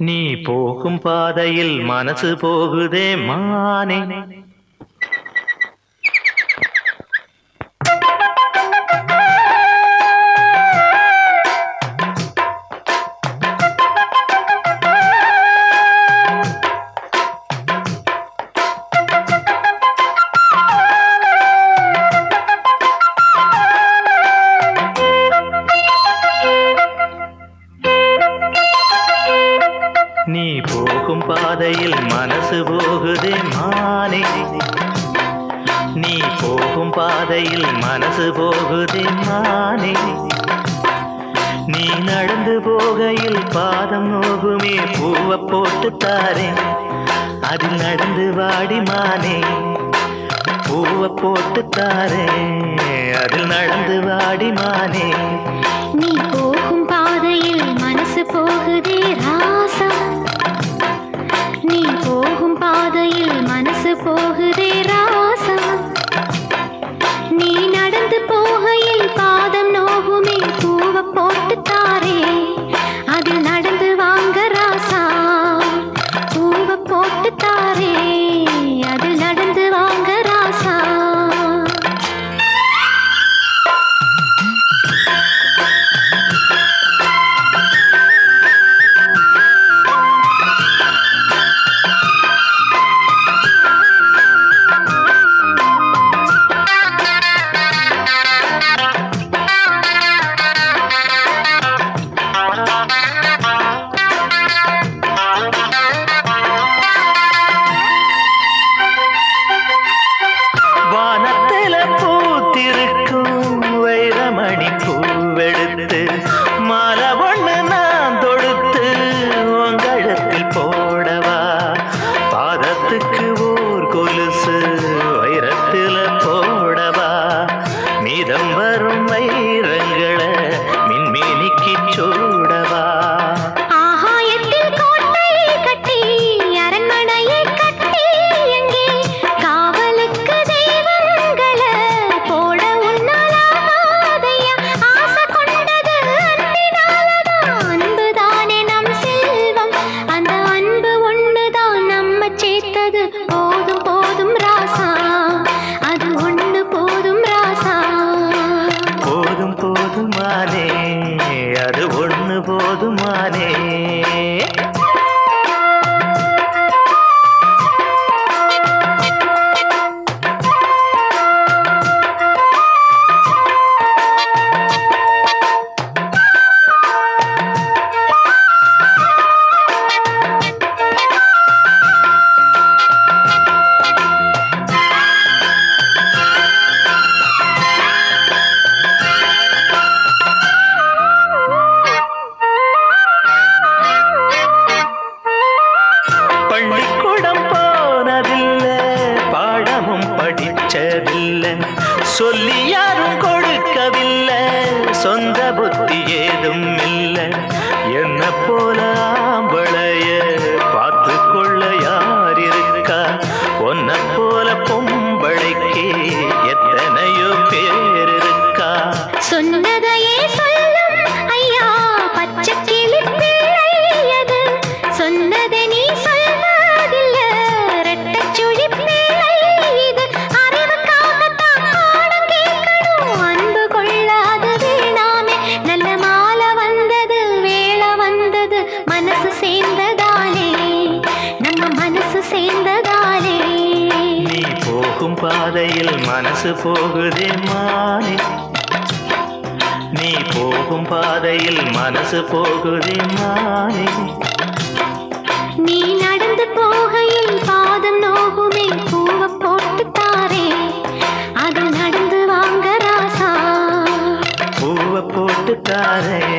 நீ போகும் பாதையில் மனசு போகுதே மானே. நீ போகும் பாதையில் மனசு போகுதே மானே. நீ போகும் பாதையில் மனசு போகுதே மானே. நீ நடந்து போகையில் பாதம் நோகுமே பூவை போட்டு தாரேன். அதில் நடந்து வாடி மானே. பூவை போட்டு தாரேன். அதில் நடந்து வாடி மானே. போகுதே பூவெடுத்து சொல்லி யாரும் கொடுக்கவில்லை. சொந்த புத்தி ஏதும் இல்லை. பாதையில் மனசு போகுதே மானே. நீ போகும் பாதையில் மனசு போகுதே மானே. நீ நடந்து போகையில் பாதம் நோகுமே பூவ போட்டு தாரே அதில் நடந்து வாங்க ராசா. பூவை போட்டு தாரேன்